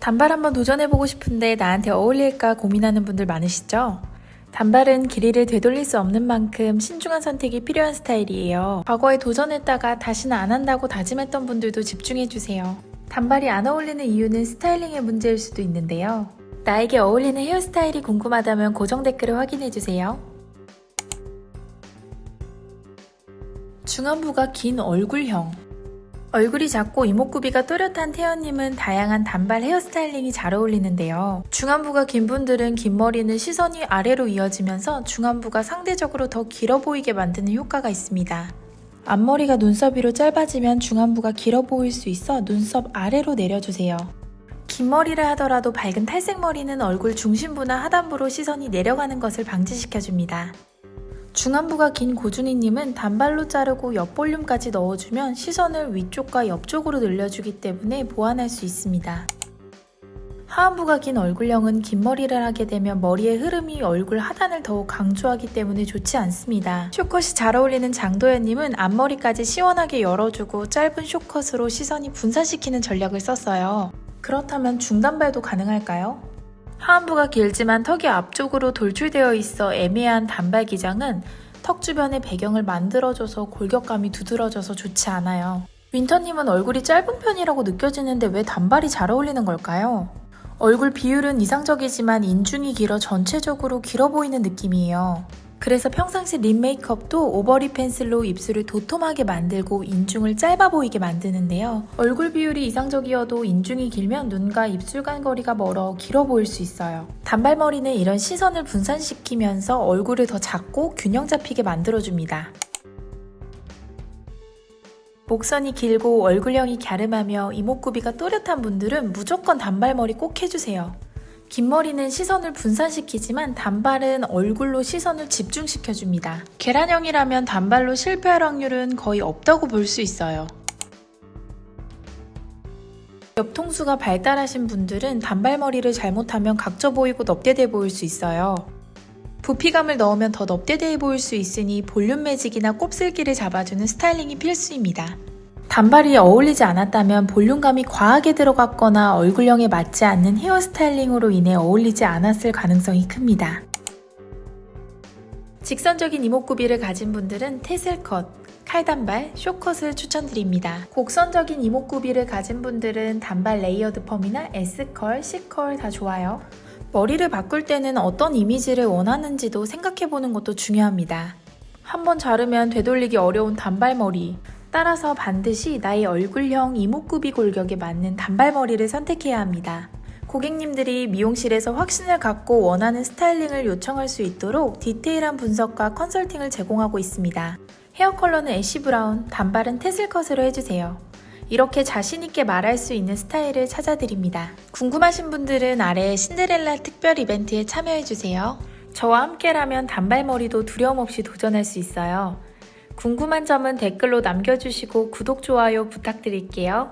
단발 한번 도전해보고 싶은데 나한테 어울릴까 고민하는 분들 많으시죠? 단발은 길이를 되돌릴 수 없는 만큼 신중한 선택이 필요한 스타일이에요. 과거에 도전했다가 다시는 안 한다고 다짐했던 분들도 집중해주세요. 단발이 안 어울리는 이유는 스타일링의 문제일 수도 있는데요. 나에게 어울리는 헤어스타일이 궁금하다면 고정 댓글을 확인해주세요. 중안부가 긴 얼굴형 얼굴이 작고 이목구비가 또렷한 태연님은 다양한 단발 헤어스타일링이 잘 어울리는데요. 중안부가 긴 분들은 긴 머리는 시선이 아래로 이어지면서 중안부가 상대적으로 더 길어 보이게 만드는 효과가 있습니다. 앞머리가 눈썹 위로 짧아지면 중안부가 길어 보일 수 있어 눈썹 아래로 내려주세요. 긴 머리를 하더라도 밝은 탈색 머리는 얼굴 중심부나 하단부로 시선이 내려가는 것을 방지시켜줍니다. 중안부가 긴 고준희님은 단발로 자르고 옆 볼륨까지 넣어주면 시선을 위쪽과 옆쪽으로 늘려주기 때문에 보완할 수 있습니다. 하안부가 긴 얼굴형은 긴 머리를 하게 되면 머리의 흐름이 얼굴 하단을 더욱 강조하기 때문에 좋지 않습니다. 쇼컷이 잘 어울리는 장도연님은 앞머리까지 시원하게 열어주고 짧은 쇼컷으로 시선이 분산시키는 전략을 썼어요. 그렇다면 중단발도 가능할까요? 하안부가 길지만 턱이 앞쪽으로 돌출되어 있어 애매한 단발 기장은 턱 주변의 배경을 만들어줘서 골격감이 두드러져서 좋지 않아요. 윈터님은 얼굴이 짧은 편이라고 느껴지는데 왜 단발이 잘 어울리는 걸까요? 얼굴 비율은 이상적이지만 인중이 길어 전체적으로 길어 보이는 느낌이에요. 그래서 평상시 립 메이크업도 오버립 펜슬로 입술을 도톰하게 만들고 인중을 짧아 보이게 만드는데요. 얼굴 비율이 이상적이어도 인중이 길면 눈과 입술 간 거리가 멀어 길어 보일 수 있어요. 단발머리는 이런 시선을 분산시키면서 얼굴을 더 작고 균형 잡히게 만들어줍니다. 목선이 길고 얼굴형이 갸름하며 이목구비가 또렷한 분들은 무조건 단발머리 꼭 해주세요. 긴 머리는 시선을 분산시키지만 단발은 얼굴로 시선을 집중시켜줍니다. 계란형이라면 단발로 실패할 확률은 거의 없다고 볼 수 있어요. 옆통수가 발달하신 분들은 단발머리를 잘못하면 각져 보이고 넙대대 보일 수 있어요. 부피감을 넣으면 더 넙대대해 보일 수 있으니 볼륨 매직이나 곱슬기를 잡아주는 스타일링이 필수입니다. 단발이 어울리지 않았다면 볼륨감이 과하게 들어갔거나 얼굴형에 맞지 않는 헤어스타일링으로 인해 어울리지 않았을 가능성이 큽니다. 직선적인 이목구비를 가진 분들은 테슬컷, 칼단발, 쇼컷을 추천드립니다. 곡선적인 이목구비를 가진 분들은 단발 레이어드 펌이나 S컬, C컬 다 좋아요. 머리를 바꿀 때는 어떤 이미지를 원하는지도 생각해보는 것도 중요합니다. 한번 자르면 되돌리기 어려운 단발머리. 따라서 반드시 나의 얼굴형 이목구비 골격에 맞는 단발머리를 선택해야 합니다. 고객님들이 미용실에서 확신을 갖고 원하는 스타일링을 요청할 수 있도록 디테일한 분석과 컨설팅을 제공하고 있습니다. 헤어 컬러는 애쉬 브라운, 단발은 테슬컷으로 해주세요. 이렇게 자신있게 말할 수 있는 스타일을 찾아드립니다. 궁금하신 분들은 아래 신데렐라 특별 이벤트에 참여해주세요. 저와 함께라면 단발머리도 두려움 없이 도전할 수 있어요. 궁금한 점은 댓글로 남겨주시고 구독, 좋아요 부탁드릴게요.